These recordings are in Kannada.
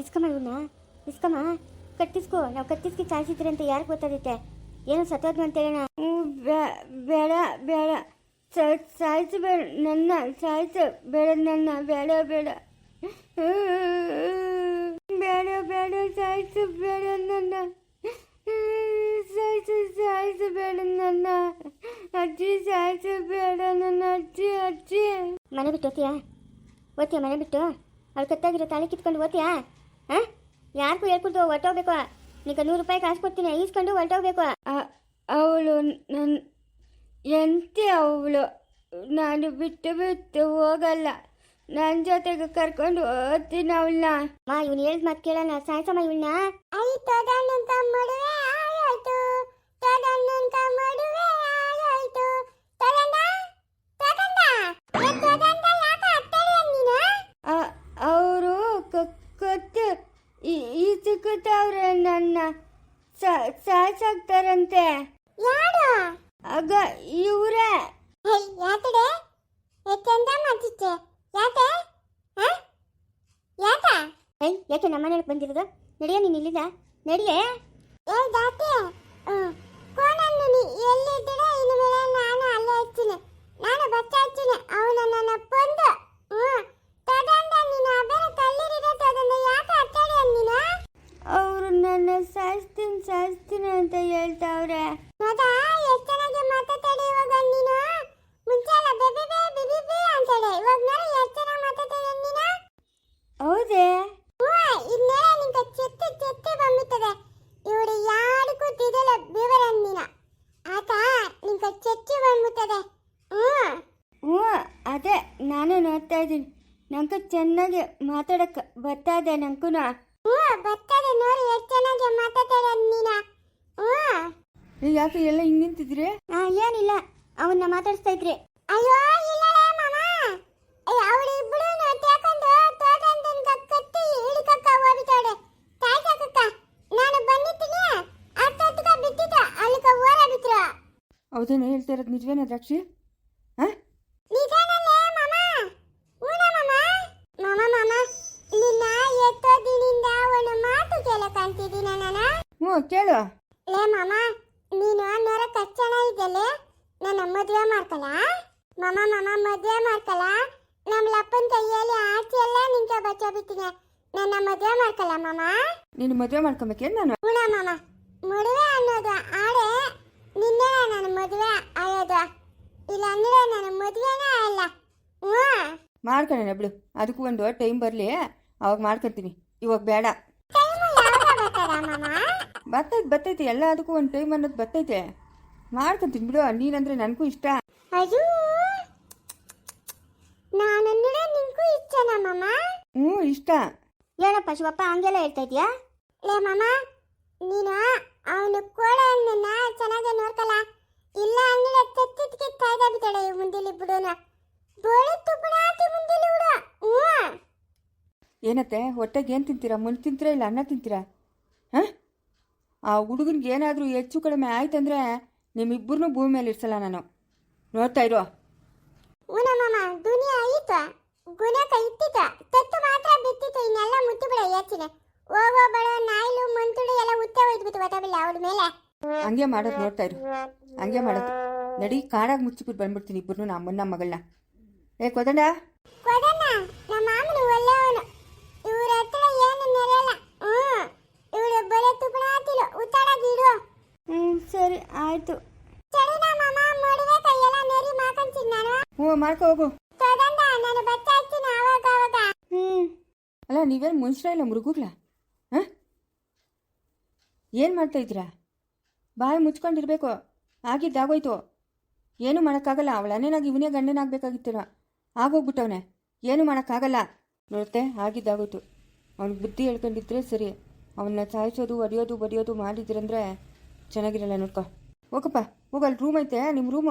ಇಸ್ಕಮ್ಮ ಇವನ್ನ ಇಸ್ಕಮ್ಮ ಕಟ್ಟಿಸ್ಕೊ. ನಾವು ಕಟ್ಟಿಸ್ಕಿ ಸಾಯಿಸಿದ್ರೆ ಅಂತ ಯಾರು ಗೊತ್ತಾಗುತ್ತೆ? ಏನು ಸತ್ತೋದ್ನು ಅಂತ ಹೇಳೋಣ. ಬೇಡ ಬೇಡ. ಸಾಯಿಸಬೇಡ ನನ್ನ ಸಾಯ್ಸು ಬೇಡ ನನ್ನ ಬೇಡ ಬೇಡ. ಬೇಡ ಬೇಡ ಸಾಯಿಸು ಬೇಡ ನನ್ನ. ಸಾಯಿಸು ಸಾಯಿಸು ಬೇಡ ನನ್ನ. ಅಜ್ಜಿ ಸಾಯಿಸು ಬೇಡ ನನ್ನ ಅಜ್ಜಿ ಅಜ್ಜಿ. ಮನೆ ಬಿಟ್ಟು ಓತಿಯಾ ಓತಿಯಾ ಮನೆ ಬಿಟ್ಟು? ಅವ್ಳು ಕತ್ತಾಗಿರೋ ತಾಳಿ ಕಿತ್ಕೊಂಡು ಓದ್ತೀಯಾ ಹಾಂ? ಯಾರಿಗೂ ಹೇಳ್ಕೊಡ್ತು ಹೊರಟೋಗ್ಬೇಕು. ನಿಂಗೆ ನೂರು ರೂಪಾಯಿ ಕಾಸು ಕೊಡ್ತೀನಿ ಈಸ್ಕೊಂಡು ಹೊರ್ಟೋಗ್ಬೇಕು. ಅವಳು ನನ್ನ ಎಂತೆ ಅವಳು. ನಾನು ಬಿಟ್ಟು ಬಿಟ್ಟು ಹೋಗಲ್ಲ. ನನ್ನ ಜೊತೆಗೆ ಕರ್ಕೊಂಡು ಹೋಗ್ತೀನಿ ಅವಳನ್ನ. ಮಾ ಇವ್ನು ಹೇಳಿದ ಮಾತು ಕೇಳೋಣ. ಸಾಯ್ಸಮ್ಮ ಇವಳನ್ನ. ಸಾಯ್ಸಾಕ್ತಾರಂತೆ ಯಾರು? ಆಗ ಇವರೇ. ಯಾಕೆ? ಯಾಕ? ಏಯ್ ಯಾಕೆ ನಮ್ಮ ಮನೆಗೆ ಬಂದಿರೋದು? ನಡೆಯ ನೀನು ಇಲ್ಲಿದ ನಡಿಯೇ. ಏ ದಾತೆ ಕೋಣನ್ನು ನೀ ಎಲ್ಲಿದ್ದೀರ ಇನ್ನು ಮೇಲೆ ನಾನು ಅಲ್ಲೇ ಹಚ್ಚಿನಿ ನಾನು ಬಚ್ಚ ಹಚ್ಚಿನಿ ಅವನು ನನ್ನ ಬಂದು ಹ್ಞೂ ತದಂದ ನೀನು ಅಬೇರೆ ಕಲ್ಲಿರಿದ ತದಂದ ಯಾಕೆ ಅಂದಿನ ಅವರು ನನ್ನ ಸಾಯಿಸ್ತೀನಿ ಸಾಯಿಸ್ತೀನಿ ಅಂತ ಹೇಳ್ತಾವ್ರೆ. ಹೌದೇ? ಇವರು ಯಾರಿಗೂ ಆತ ನಿಂಗೆ ಚೆಚ್ಚಿ ಬಂದ್ಬಿಟ್ಟದೆ ಹ್ಞೂ. ಹ್ಞೂ ಅದೇ ನಾನು ನೋಡ್ತಾ ಇದ್ದೀನಿ. ನಂಗೆ ಚೆನ್ನಾಗಿ ಮಾತಾಡಕ್ಕೆ ಬರ್ತಾ ಇದೆ ನಂಗೂ ಬರ್ತದೆ ನೋಡಿ ಎಷ್ಟು ಚೆನ್ನಾಗಿ ಮಾತಾಡ್ತಾರೆ ನೀನ. ಹ್ಞೂ. ಯಾಕೆ ಎಲ್ಲ ಹಿಂಗೆ ನಿಂತಿದ್ರಿ ಏನಿಲ್ಲ ಅವನ್ನ ಮಾತಾಡಿಸ್ತಾ ಇದ್ರಿ ಅಯ್ಯೋ ಇಲ್ಲಲೇ ಮಾಮ. ಅವಳು ಇಬ್ರು ತೇಕೊಂಡು ತೋಟಂತನ ಕತ್ತಿ ಹಿಡಿಕಕ್ಕ ಹೋಗ್ಬಿಟ್ಟಾಳೆ ಕಾಯ್ಸಕ್ಕ ನಾನು ಬಂದಿದ್ದೀನಿ ಅತ್ತಕ್ಕ ಬಿಟ್ಟಿದ್ದ ಅಲ್ಲಿಕ ಓರ ಬಿಟ್ರು ಹೌದೇನು ಹೇಳ್ತಾ ಇರೋದು ನಿಜವೇನ ದ್ರಾಕ್ಷಿ ಹಾಂ ನಿಜಾನಲ್ಲೇ ಮಾಮ ಊನ ಮಾಮ ಮಾಮ ಮಾಮ ನಿನ್ನ ಎತ್ತೋದಿನಿಂದ ಒಂದು ಮಾತು ಕೇಳಕ್ಕಂತಿದ್ದೀನ ನಾನು ಹ್ಞೂ ಕೇಳು. ಲೇ ಮಾಮ ನೀನು ನೋಡಕ್ ಕಚ್ಚಣ ಚೆನ್ನಾಗಿದ್ದಲೆ ನನ್ನ ಮದುವೆ ಮಾಡ್ಕಲ ಮಾಮ ಮಾಮ ಮದುವೆ ಮಾಡ್ಕಲ ನಮ್ಮ ಲಪ್ಪನ ಕೈಯಲ್ಲಿ ಆಚೆ ಎಲ್ಲ ನಿಂಗೆ ಬಚ್ಚ ಬಿಟ್ಟಿದೆ ನನ್ನ ಮದುವೆ ಮಾಡ್ಕಲ ಮಾಮ? ನೀನು ಮದುವೆ ಮಾಡ್ಕೊಬೇಕೇನು ನಾನು? ಗುಣ ಮಾಮ ಮದುವೆ ಅನ್ನೋದು ಆಡೆ ನಿನ್ನೆ ನನ್ನ ಮದುವೆ ಆಯೋದು. ಇಲ್ಲ ಅಂದ್ರೆ ನನ್ನ ಮದುವೆನೇ ಅಲ್ಲ. ಹ್ಞೂ. ಮಾಡ್ಕೊಳ್ಳೋಣ ಬಿಡು. ಅದಕ್ಕೂ ಒಂದು ಟೈಮ್ ಬರಲಿ. ಅವಾಗ ಮಾಡ್ಕೊತೀನಿ ಇವಾಗ ಬೇಡ. ಟೈಮು ಯಾವಾಗ ಮಾಮ? ಬರ್ತೈತೆ ಬರ್ತೈತೆ ಎಲ್ಲ ಅದಕ್ಕೂ ಒಂದು ಟೈಮ್ ಅನ್ನೋದು ಬರ್ತೈತೆ ಮಾಡ್ಕೊತೀನಿ ಬಿಡು ನೀನಂದ್ರೆ ನನಗೂ ಇಷ್ಟ. ಅಯ್ಯೋ! ನಾನಂದ್ರೆ ನಿಂಗೂ ಇಷ್ಟನಾ ಮಾಮ? ಹ್ಞೂ ಇಷ್ಟ. ಹೇಳಪ್ಪ ಶಿವಪ್ಪ ಹಂಗೆಲ್ಲ ಹೇಳ್ತಾ ಇದೀಯಾ ಲೇ ಮಾಮ ನೀನು ಅವನು ಕೋಳನ್ನ ಚೆನ್ನಾಗಿ ನೋಡ್ಕಲ್ಲ? ಇಲ್ಲ ಅಂದ್ರೆ ತತ್ತಿದ್ಕೆ ಕಾಯ್ದ ಬಿದ್ದಾಳೆ ಈ ಮುಂದಿಲಿ ಬಿಡೋಣ ಬೋಳು ತುಪ್ಪಣಾತಿ ಮುಂದಿಲಿ ಬಿಡು. ಹ್ಞೂ. ಏನತ್ತೆ ಹೊಟ್ಟೆಗೆ ಏನು ತಿಂತೀರಾ? ಮುಂದೆ ತಿಂತೀರಾ ಇಲ್ಲ ಅನ್ನ ತಿಂತೀರಾ? ಆ ಹುಡುಗನಿಗೆ ಏನಾದರೂ ಹೆಚ್ಚು ಕಡಿಮೆ ಆಯ್ತಂದ್ರೆ ನಿಮ್ಮಿಬ್ಬರನ್ನೂ ಭೂಮಿ ಮೇಲೆ ಇರ್ಸಲ್ಲ ನಾನು. ನೋಡ್ತಾ ಇರೋ. ಊನ ಮಾಮ ದುನಿಯಾ ಆಯಿತು ಗುಣಕ ಇತ್ತಿತ್ತು ತತ್ತು ಮಾತ್ರ ಬಿತ್ತಿತ್ತು ಇನ್ನೆಲ್ಲ ಮುತ್ತು ಬಿಡ ಹೆಚ್ಚಿನ ಹೋಗೋ ಬಡ ನಾಯಿಲು ಮಂತುಡು ಎಲ್ಲ ಉತ್ತೆ ಹೋಯ್ತು ಗೊತ್ತಾಗಿಲ್ಲ ಅವಳ ಮೇಲೆ? ಹಂಗೆ ಮಾಡೋದು ನೋಡ್ತಾ ಇರು. ಹಂಗೆ ಮಾಡೋದು. ನಡಿ ಕಾಡಾಗಿ ಮುಚ್ಚಿಬಿಟ್ಟು ಬಂದ್ಬಿಡ್ತೀನಿ ಇಬ್ಬರು ನಮ್ಮನ್ನ ಮಗಳನ್ನ ಏ ಕೊದಂಡ? ಕೊದಣ್ಣ ನಮ್ಮ ಮಾಮನ ಒಳ್ಳೆಯವನು ಹ್ಮ್ ಸರಿ ಆಯ್ತು. ಹ್ಞೂ ಮಾಡ್ಕೊ ಹೋಗು. ಹ್ಮ್. ಅಲ್ಲ ನೀವೇನು ಮನುಷ್ಯರ ಇಲ್ಲ ಮೃಗುಗ್ಲ? ಹಾಂ? ಏನು ಮಾಡ್ತಾ ಇದ್ದೀರಾ? ಬಾಯಿ ಮುಚ್ಕೊಂಡಿರ್ಬೇಕು. ಆಗಿದ್ದಾಗೋಯ್ತು ಏನೂ ಮಾಡೋಕ್ಕಾಗಲ್ಲ. ಅವಳ ಅಣ್ಣನಾಗಿ ಇವನೇ ಗಂಡನಾಗಬೇಕಾಗಿತ್ತೇನೋ ಆಗೋಗ್ಬಿಟ್ಟವನೆ. ಏನೂ ಮಾಡೋಕ್ಕಾಗಲ್ಲ. ನೋಡುತ್ತೆ ಆಗಿದ್ದಾಗೋಯ್ತು ಅವ್ನಿಗೆ ಬುದ್ಧಿ ಹೇಳ್ಕೊಂಡಿದ್ರೆ ಸರಿ. ಅವನ್ನ ಸಾಯಿಸೋದು ಒಡೆಯೋದು ಬಡಿಯೋದು ಮಾಡಿದ್ರಂದ್ರೆ ಚೆನ್ನಾಗಿರಲ್ಲ ನೋಡ್ಕೊ. ಹೋಗಪ್ಪ, ಹೋಗು, ಅಲ್ಲಿ ರೂಮ್ ಐತೆ ನಿಮ್ಮ ರೂಮ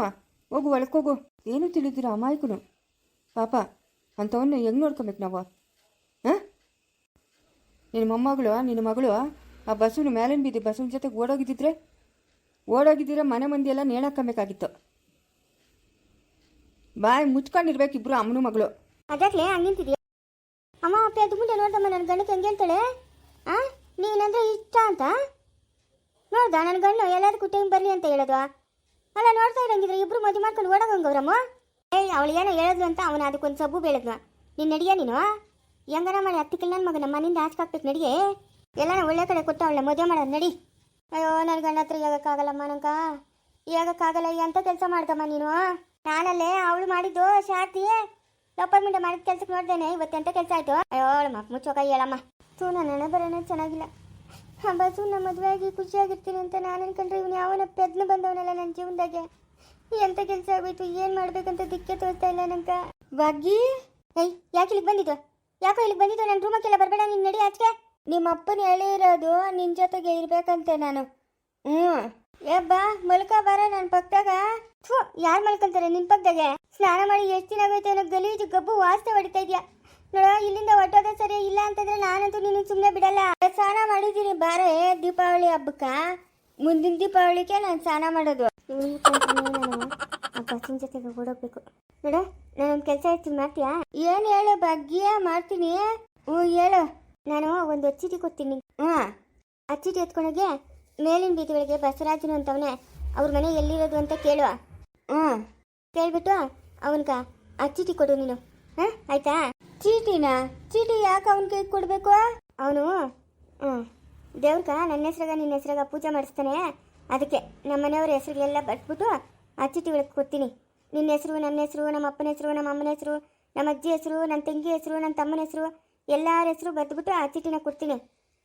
ಹೋಗು ಒಳಕೋಗು ಏನು ತಿಳಿದಿರ ಅಮಾಯಕನು? ಪಾಪ, ಅಂಥವನ್ನ ಹೆಂಗೆ ನೋಡ್ಕೊಬೇಕು ನಾವು? ಹಾಂ? ನಿನ್ನ ಮೊಮ್ಮಗಳು ನಿನ್ನ ಮಗಳು, ಆ ಬಸ್ಸನ್ನು ಮೇಲಿನ ಬಿದ್ದು ಬಸ್ಸಿನ ಜೊತೆಗೆ ಓಡೋಗಿದ್ದಿದ್ರೆ? ಓಡೋಗಿದ್ದೀರ, ಮನೆ ಮಂದಿ ಎಲ್ಲ ನೇಣಾಕಬೇಕಾಗಿತ್ತು ಬಾಯಿ ಮುಚ್ಕೊಂಡಿರ್ಬೇಕು ಇಬ್ರು ಅಮ್ಮನ ಮಗಳು. ಅದಾಗ್ಲೇ ಅಮ್ಮ, ಅಪ್ಪ ಎದ್ದು ಮುಂದೆ ನೋಡ್ದಮ್ಮ ನನ್ನ ಗಂಡಕ್ಕೆ ಹೆಂಗೆ ಹೇಳ್ತಾಳೆ ಆ? ನೀನಂದ್ರೆ ಇಷ್ಟ ಅಂತ? ನೋಡ್ದ? ನನ್ನ ಗಂಡು ಎಲ್ಲದಕ್ಕೂ ಟೈಮ್ ಬರಲಿ ಅಂತ ಹೇಳೋದು. ಅಲ್ಲ, ನೋಡ್ತಾ ಇರಂಗಿದ್ರೆ ಇಬ್ರು ಮದುವೆ ಮಾಡ್ಕೊಂಡು ಓಡೋಗಂಗವ್ರಮ್ಮ ಏಯ್, ಅವಳು ಏನೋ ಹೇಳೋದು ಅಂತ ಅವನು ಅದಕ್ಕೊಂದು ಸಬ್ಬು ಬೆಳೆದ್ನ ನೀನು ನಡಿಯ ನೀನು? ಹೆಂಗನ ಮಾಡಿ ಹತ್ತಿಕಲ್ ನನ್ನ ಮಗನ ಮನೆಯಿಂದ ಹಾಕ್ಬೇಕು ನಡಿಗೆ ಎಲ್ಲನ ಒಳ್ಳೆ ಕಡೆ ಕೊಟ್ಟು ಅವಳ ಮದುವೆ ಮಾಡೋದು ನಡಿ. ಅಯ್ಯೋ ನನ್ನ ಗಂಡ ಹತ್ರ ಹೋಗಕ್ಕಾಗಲ್ಲಮ್ಮ ನಂಕ ಹೋಗಕ್ಕಾಗಲ್ಲ ಎಂಥ ಕೆಲಸ ಮಾಡ್ದಮ್ಮ ನೀನು? ನಾನಲ್ಲೇ ಅವಳು ಮಾಡಿದ್ದು ಶಾತಿ. ಮಿಂಡ ಮಾಡಿದ ಕೆಲ್ಸಕ್ಕೆ ನೋಡ್ದೇನೆ, ಇವತ್ತೆಂತ ಕೆಲಸ ಆಯ್ತು? ಅಯ್ಯೋ ಮುಚ್ಚೋಕ ಹೇಳಮ್ಮ. ತೂ ನನ್ನ ಬರೋಣ, ಚೆನ್ನಾಗಿಲ್ಲ. ಬಸ್ಸು ನಮ್ಮ ಮದುವೆಯಾಗಿ ಖುಷಿಯಾಗಿರ್ತೀನಿ ಅಂತ ನಾನು ಅನ್ಕೊಂಡ್ರೆ ಇವನು ಯಾವನ ಪೆದ್ನ ಬಂದವನಲ್ಲ ನನ್ನ ಜೀವನದಾಗೆ. ಎಂತ ಕೆಲಸ ಆಗೋಯ್ತು ಏನು ಮಾಡ್ಬೇಕಂತ ದಿಕ್ಕೆ ತೋರ್ತಾ ಇಲ್ಲ ನಂಕ ಬಗ್ಗಿ ಏಯ್ ಯಾಕೆ ಇಲ್ಲಿಗೆ ಬಂದಿದ್ದು ಯಾಕೋ ಇಲ್ಲಿಗೆ ಬಂದಿದ್ದು ನನ್ನ ರೂಮಕ್ಕೆಲ್ಲ ಬರಬೇಡ ನೀನು ನಡಿ ಆಚೆ ನಿಮ್ಮ ಅಪ್ಪನ ಹೇಳಿರೋದು ನಿನ್ನ ಜೊತೆಗೆ ಇರ್ಬೇಕಂತೆ ನಾನು. ಹ್ಞೂ ಏ ಬಾ ಮಲ್ಕ ಬಾರ ನನ್ನ ಪಕ್ಕದಾಗ. ಥೂ ಯಾರು ಮಲ್ಕೊಂತಾರೆ ನಿನ್ನ ಪಕ್ಕದಾಗೆ? ಸ್ನಾನ ಮಾಡಿ ಎಷ್ಟು ದಿನ ಆಗೋಯ್ತು ಅನ್ನೋ ಗಲೀಜು ಗಬ್ಬು ವಾಸನೆ ಹೊಡಿತಾ ಇದೆಯಾ? ನೋಡ ಇಲ್ಲಿಂದ ಹೊಟ್ಟೋದ ಸರಿ ಇಲ್ಲ ಅಂತಂದ್ರೆ ನಾನಂತೂ ನಿನ್ನ ಸುಮ್ಮನೆ ಬಿಡಲ್ಲ. ಸ್ನಾನ ಮಾಡಿದ್ದೀನಿ ಬಾರೆ ದೀಪಾವಳಿ ಹಬ್ಬಕ್ಕ. ಮುಂದಿನ ದೀಪಾವಳಿಗೆ ನಾನು ಸ್ನಾನ ಮಾಡೋದು. ಬಸ್ಸಿನ ಜೊತೆಗೆ ಓಡೋಗ್ಬೇಕು. ನೋಡ ನಾನೊಂದು ಕೆಲಸ ಇರ್ತೀನಿ ಮಾಡ್ತೀಯಾ? ಏನು ಹೇಳು ಭಾಗ್ಯ ಮಾಡ್ತೀನಿ. ಹ್ಞೂ ಹೇಳು. ನಾನು ಒಂದು ಅಚ್ಚಿಟಿ ಕೊಡ್ತೀನಿ. ಹ್ಞೂ. ಅಚ್ಚಿಟಿ ಚೀಟಿ ಎತ್ಕೊಂಡೋಗಿ ಮೇಲಿನ ಬೀದಿಗಳಿಗೆ ಬಸವರಾಜನು ಅಂತವನೇ ಅವ್ರ ಮನೆ ಎಲ್ಲಿರೋದು ಅಂತ ಕೇಳುವ. ಹ್ಞೂ. ಕೇಳ್ಬಿಟ್ಟು ಅವನ್ಗ ಅಚ್ಚಿಟಿ ಕೊಡು ನೀನು. ಹಾಂ ಆಯ್ತಾ? ಚೀಟಿನಾ? ಚೀಟಿ ಯಾಕೆ ಅವನ ಕೈ ಕೊಡಬೇಕು? ಅವನು ಹ್ಞೂ ದೇವ್ರಕ ನನ್ನ ಹೆಸ್ರಾಗ ನಿನ್ನ ಹೆಸ್ರಾಗ ಪೂಜೆ ಮಾಡಿಸ್ತಾನೆ. ಅದಕ್ಕೆ ನಮ್ಮ ಮನೆಯವ್ರ ಹೆಸರುಗಳೆಲ್ಲ ಬಟ್ಬಿಟ್ಟು ಆ ಚೀಟಿ ಒಳಗೆ ಕೊಡ್ತೀನಿ. ನಿನ್ನ ಹೆಸರು ನನ್ನ ಹೆಸರು ನಮ್ಮ ಅಪ್ಪನ ಹೆಸರು ನಮ್ಮ ಅಮ್ಮನ ಹೆಸರು ನಮ್ಮ ಅಜ್ಜಿ ಹೆಸರು ನನ್ನ ತಂಗಿ ಹೆಸರು ನನ್ನ ತಮ್ಮನ ಹೆಸರು ಎಲ್ಲರ ಹೆಸರು ಬರೆದ್ಬಿಟ್ಟು ಆ ಚೀಟಿನ ಕೊಡ್ತೀನಿ.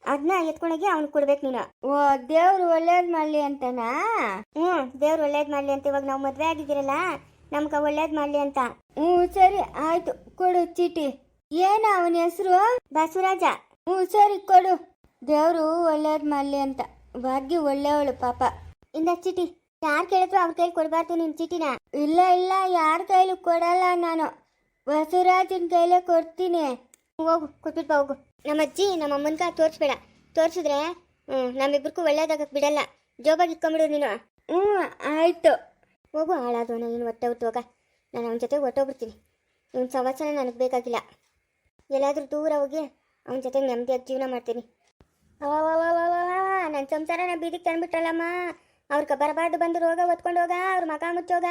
ಅದನ್ನ ಎತ್ಕೊಂಡೋಗಿ ಅವ್ನು ಕೊಡ್ಬೇಕು ನೀನು. ಓ ದೇವ್ರು ಒಳ್ಳೇದು ಮಾಡಲಿ ಅಂತನಾ? ಹ್ಞೂ ದೇವ್ರು ಒಳ್ಳೇದು ಮಾಡಲಿ ಅಂತ ಇವಾಗ ನಾವು ಮದುವೆ ಆಗಿದ್ದೀರಲ್ಲ ನಮ್ಗೆ ಒಳ್ಳೇದು ಮಾಡಲಿ ಅಂತ. ಹ್ಞೂ ಸರಿ ಆಯ್ತು ಕೊಡು ಚೀಟಿ. ಏನ ಅವನ ಹೆಸರು? ಬಸವರಾಜ. ಹ್ಞೂ, ಸರಿ, ಕೊಡು. ದೇವರು ಒಳ್ಳೇದು ಮಾಡಲಿ ಅಂತ. ಭಾಗ್ಯ ಒಳ್ಳೆಯವಳು, ಪಾಪ. ಇಂದ ಚೀಟಿ. ಯಾರು ಕೇಳಿದ್ರು ಅವ್ರ ಕೈಲಿ ಕೊಡಬಾರ್ದು ನಿನ್ನ ಚೀಟಿನ. ಇಲ್ಲ ಇಲ್ಲ, ಯಾರ ಕೈಲೂ ಕೊಡಲ್ಲ ನಾನು. ಬಸವರಾಜನ ಕೈಲೇ ಕೊಡ್ತೀನಿ. ಹೋಗು ಕೊಟ್ಬಿಟ್ಟು ಹೋಗು. ನಮ್ಮ ಅಜ್ಜಿ, ನಮ್ಮ ಅಮ್ಮನ್ಗ ತೋರಿಸ್ಬೇಡ. ತೋರಿಸಿದ್ರೆ, ಹ್ಞೂ, ನಮ್ಮಿಬ್ರಿಗೂ ಒಳ್ಳೇದಾಗಕ್ಕೆ ಬಿಡಲ್ಲ. ಜೋಬಾಗಿ ಇಟ್ಕೊಂಬಿಡು ನೀನು. ಹ್ಞೂ, ಆಯಿತು. ಹೋಗು, ಹಾಳಾದವನ, ನೀನು ಹೊಟ್ಟೆ ಹೋಗ. ನಾನು ಅವನ ಜೊತೆ ಹೊಟ್ಟೋಗ್ಬಿಡ್ತೀನಿ ಇವನ ಸವಾಸನ ನನಗೆ ಬೇಕಾಗಿಲ್ಲ. ಎಲ್ಲಾದರೂ ದೂರ ಹೋಗಿ ಅವನ ಜೊತೆ ನೆಮ್ಮದಿಯಾಗಿ ಜೀವನ ಮಾಡ್ತೀನಿ. ನನ್ನ ಸಂಸಾರನ ಬೀದಿಗೆ ತಂದ್ಬಿಟ್ರಲ್ಲಮ್ಮ. ಅವ್ರಿಗೆ ಬರಬಾರ್ದು ಬಂದು ರೋಗ ಹೊತ್ಕೊಂಡು ಹೋಗ, ಅವ್ರ ಮಗ ಮುಚ್ಚೋಗ,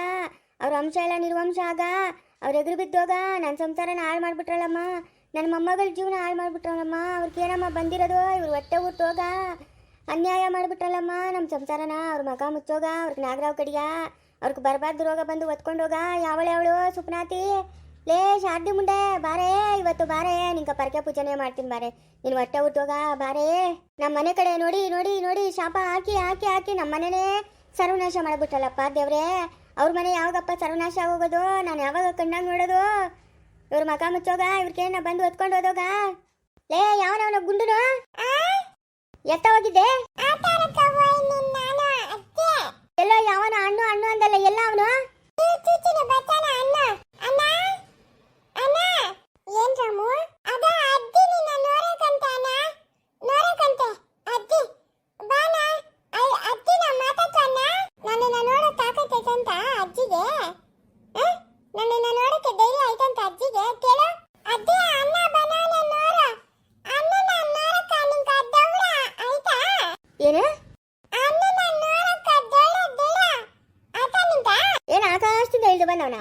ಅವ್ರ ಅಂಶ ಎಲ್ಲ ನಿರ್ವಂಶ ಆಗ, ಅವ್ರ ಎದುರು ಬಿದ್ದೋಗ ನನ್ನ ಸಂಸಾರನ ಹಾಳು ಮಾಡ್ಬಿಟ್ರಲ್ಲಮ್ಮ. ನನ್ನ ಮೊಮ್ಮಗಳ ಜೀವನ ಹಾಳು ಮಾಡಿಬಿಟ್ರಲ್ಲಮ್ಮ. ಅವ್ರಿಗೆ ಏನಮ್ಮ ಬಂದಿರೋದು? ಇವ್ರು ಹೊಟ್ಟೆ ಹುಟ್ಟೋಗ ಅನ್ಯಾಯ ಮಾಡಿಬಿಟ್ರಲ್ಲಮ್ಮ. ನಮ್ಮ ಸಂಸಾರನ ಅವ್ರ ಮಗ ಮುಚ್ಚೋಗ, ಅವ್ರಿಗೆ ನಾಗರಾವ್ ಕಡಿಯ, ಅವ್ರಿಗೆ ಬರಬಾರ್ದು ರೋಗ ಬಂದು ಹೊತ್ಕೊಂಡೋಗ ಯಾವಳೆ ಅವಳು? ಸುಪ್ನಾತಿ. ಲೇ ಶಾರ್ದಿ ಮುಂದೆ ಬಾರೇ, ಇವತ್ತು ಬಾರೇ, ನಿಂಗ ಪರಕೆ ಪೂಜನೆ ಮಾಡ್ತೀನಿ ಬಾರೆ. ನೀನು ಹೊಟ್ಟೆ ಹುಟ್ಟೋಗ ಬಾರೇ. ನಮ್ಮ ಮನೆ ಕಡೆ ನೋಡಿ ನೋಡಿ ನೋಡಿ, ಶಾಪ ಹಾಕಿ ಹಾಕಿ ಹಾಕಿ ನಮ್ಮ ಮನೆನೇ ಸರ್ವನಾಶ ಮಾಡ್ಬಿಟ್ಟಲ್ಲಪ್ಪ ದೇವ್ರೇ. ಅವ್ರ ಮನೆ ಯಾವಾಗಪ್ಪ ಸರ್ವನಾಶ ಆಗೋಗೋದು? ನಾನು ಯಾವಾಗ ಕಣ್ಣಾಗ ನೋಡೋದು? ಇವ್ರ ಮಕ ಮುಚ್ಚೋಗ ಇವ್ರಿಗೇನ ಬಂದು ಹೊತ್ಕೊಂಡು ಹೋದೋಗ? ಲೇ, ಯಾವನವನ ಗುಂಡುನು? ಎತ್ತ ಹೋಗಿದ್ದೆ ಎಲ್ಲೋ ಯಾವನ ಹಣ್ಣು ಹಣ್ಣು ಅಂದಲ್ಲ ಎಲ್ಲ ಅವನು ಏನ್ ರಾಮು ಅದ ಅಜ್ಜಿ ನಿನ್ನ ನೋಡಕಂತ ಅಣ್ಣ ನೋಡಕಂತೆ ಅಜ್ಜಿ ಬಾನ ಅಜ್ಜಿನ ಮಾತಾಡ್ತಣ್ಣ ನನ್ನನ್ನ ನೋಡೋ ತಾಕತ್ತೈತೆ ಅಂತ ಅಜ್ಜಿಗೆ ಆ? ನನ್ನನ್ನ ನೋಡಕ್ಕೆ ಧೈರ್ಯ ಐತಂತ ಅಜ್ಜಿಗೆ ಕೇಳು ಅಜ್ಜಿ ಅಣ್ಣ ಬನಾನ ನೋಡ ಅಣ್ಣನ ನೋಡಕ್ಕ ನಿಂಕ ದೌಡ ಆಯ್ತಾ ಏನು ಅಣ್ಣನ ನೋಡಕ್ಕ ದೌಡ ದೌಡ ಆತ ನಿಂಕ ಏನ ಆಕಾಶದಿಂದ ಇಳಿದು ಬಂದವನ?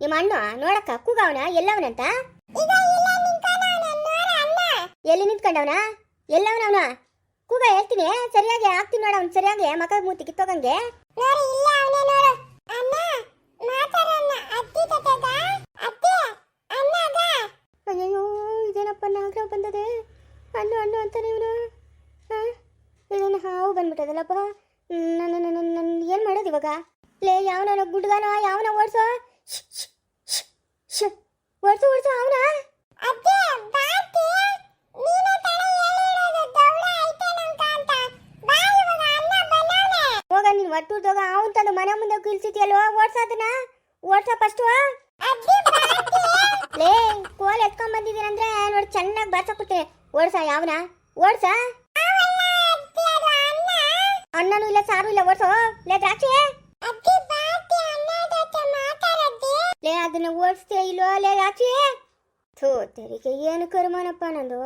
ನಿಮ್ಮ ಅಣ್ಣ? ನೋಡಕ್ಕ ಕೂಗವನ? ಎಲ್ಲವನಂತ? ಎಲ್ಲಿ ನಿಂತ್ಕೊಂಡವನ? ಎಲ್ಲವನವನ ಕೂಗ ಹೇಳ್ತೀನಿ ಸರಿಯಾಗಿ ಹಾಕ್ತೀನಿ ನೋಡ ಅವ್ನು ಸರಿಯಾಗಿ ಮಕ ಮೂತಿ ಕಿತ್ತೋಗಂಗೆ. ಅಯ್ಯೋ ಇದೇನಪ್ಪ ನಾಗರಾವ್ ಬಂದದೆ? ಅಣ್ಣ ಅಣ್ಣು ಅಂತಾನೆ ಇವನು. ಹಾಂ? ಇದನ್ನು ಹಾವು ಬಂದ್ಬಿಟ್ಟದಲ್ಲಪ್ಪ? ನನ್ನ ನನ್ನ ಏನು ಮಾಡೋದು ಇವಾಗ? ಲೇ ಯಾವನ ಗುಡ್ಗನ ಯಾವನ ಓಡ್ಸೋ. ಓಡ್ಸು ಓಡ್ಸು ಅವನ. ಹೋಗ ನೀನು ಒಟ್ಟುದಾಗ ಅವನ್ ತಂದು ಮನೆ ಮುಂದೆ ಕಿಲ್ಸಿದ್ಯಲ್ವ ಓಡ್ಸೋದನ್ನ ಓಡ್ಸ ಫಸ್ಟ್ ಲೇ ಕೋಲ್ ಎತ್ಕೊಂಡ್ ಬಂದಿದ್ದೀರಂದ್ರೆ ನೋಡಿ ಚೆನ್ನಾಗಿ ಬರ್ಸಕ್ಬಿಡ್ತೀನಿ ಓಡ್ಸ ಯಾವನ. ಓಡ್ಸ. ಅಣ್ಣನೂ ಇಲ್ಲ ಸಾರು ಇಲ್ಲ ಓಡ್ಸೋ ಲೇ ದ್ರಾಕ್ಷಿ ಲೇ ಅದನ್ನ ಓಡಿಸ್ತೀಯ ಇಲ್ವೋ ಲೇ ದ್ರಾಕ್ಷಿ ಥೂ, ತೆರಿಗೆ ಏನು ಕರ್ಮನಪ್ಪ ನಂದು?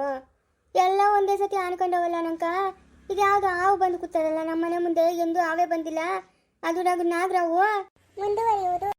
ಎಲ್ಲ ಒಂದೇ ಸತಿ ಅನ್ಕೊಂಡವಲ್ಲ ನಂಕ? ಇದ್ಯಾವ್ದು ಹಾವು ಬಂದು ಕೂತದಲ್ಲ ನಮ್ಮ ಮನೆ ಮುಂದೆ, ಎಂದು ಹಾವೇ ಬಂದಿಲ್ಲ? ಅದು ನಾವು ನಾಗರಾವು? ಮುಂದುವರಿಯುವುದು.